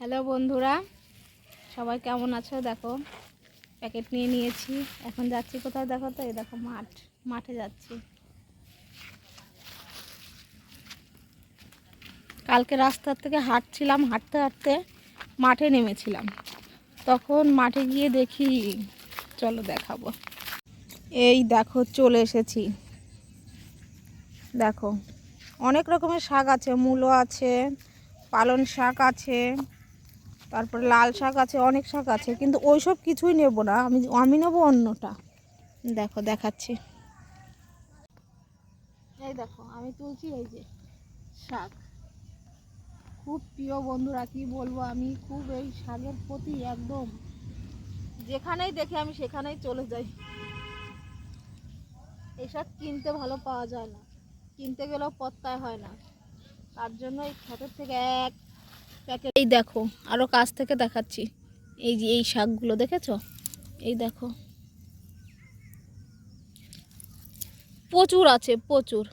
Hello বন্ধুরা, সবাই কেমন আছো? দেখো, প্যাকেট নিয়ে নিয়েছি। এখন যাচ্ছি কোথায় দেখো তো, এই দেখো মাঠ, মাঠে যাচ্ছি। কালকে রাস্তার থেকে হাঁটছিলাম, হাঁটতে হাঁটতে মাঠে নেমেছিলাম। তখন মাঠে গিয়ে দেখি, চলো দেখাবো। এই দেখো, চলে এসেছি। দেখো, অনেক রকমের শাক আছে, মূলো আছে পালন শাক আছে। তারপর লাল শাক আছে, অনেক শাক আছে, কিন্তু ওইসব কিছুই নেব না, আমি আমি নেব অন্যটা। দেখো, দেখাচ্ছি। এই দেখো, আমি তুলছি এই যে শাক। খুব প্রিয় বন্ধুরা, কি বলব আমি, খুব এই শাকের প্রতি একদম, যেখানেই দেখি আমি সেখানেই চলে যাই। এই শাক কিনতে ভালো পাওয়া যায় না, কিনতে গেলেও পত্তায় হয় না। তার জন্য এই ক্ষেতের থেকে এক এই দেখো আরও কাছ থেকে দেখাচ্ছি। এই যে এই শাকগুলো দেখেছ? এই দেখো। প্রচুর আছে, প্রচুর।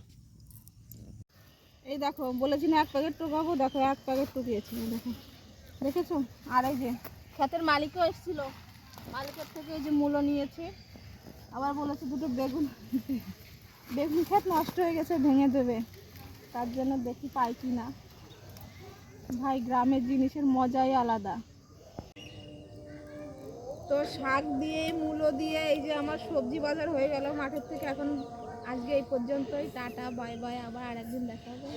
এই দেখো, বলেছি না এক প্যাকেট টুকাবো দেখো এক প্যাকেট টুকিয়েছি দেখো। দেখেছ? আর এই যে ক্ষেতের মালিকও এসেছিল। মালিকের থেকে এই যে মূল্য নিয়েছে। আবার বলেছে দুটো বেগুন। বেগুন ক্ষেত নষ্ট হয়ে গেছে, ভেঙে দেবে। তার জন্য দেখি পাই কি না ভাই, গ্রামের জিনিসের মজাই আলাদা। তো শাক দিয়ে, মূলো দিয়ে এই যে আমার সবজি বাজার হয়ে গেল মাঠের থেকে, এখন আজকে এই পর্যন্তই, টাটা, বাই বাই, আবার আর একদিন দেখা হবে।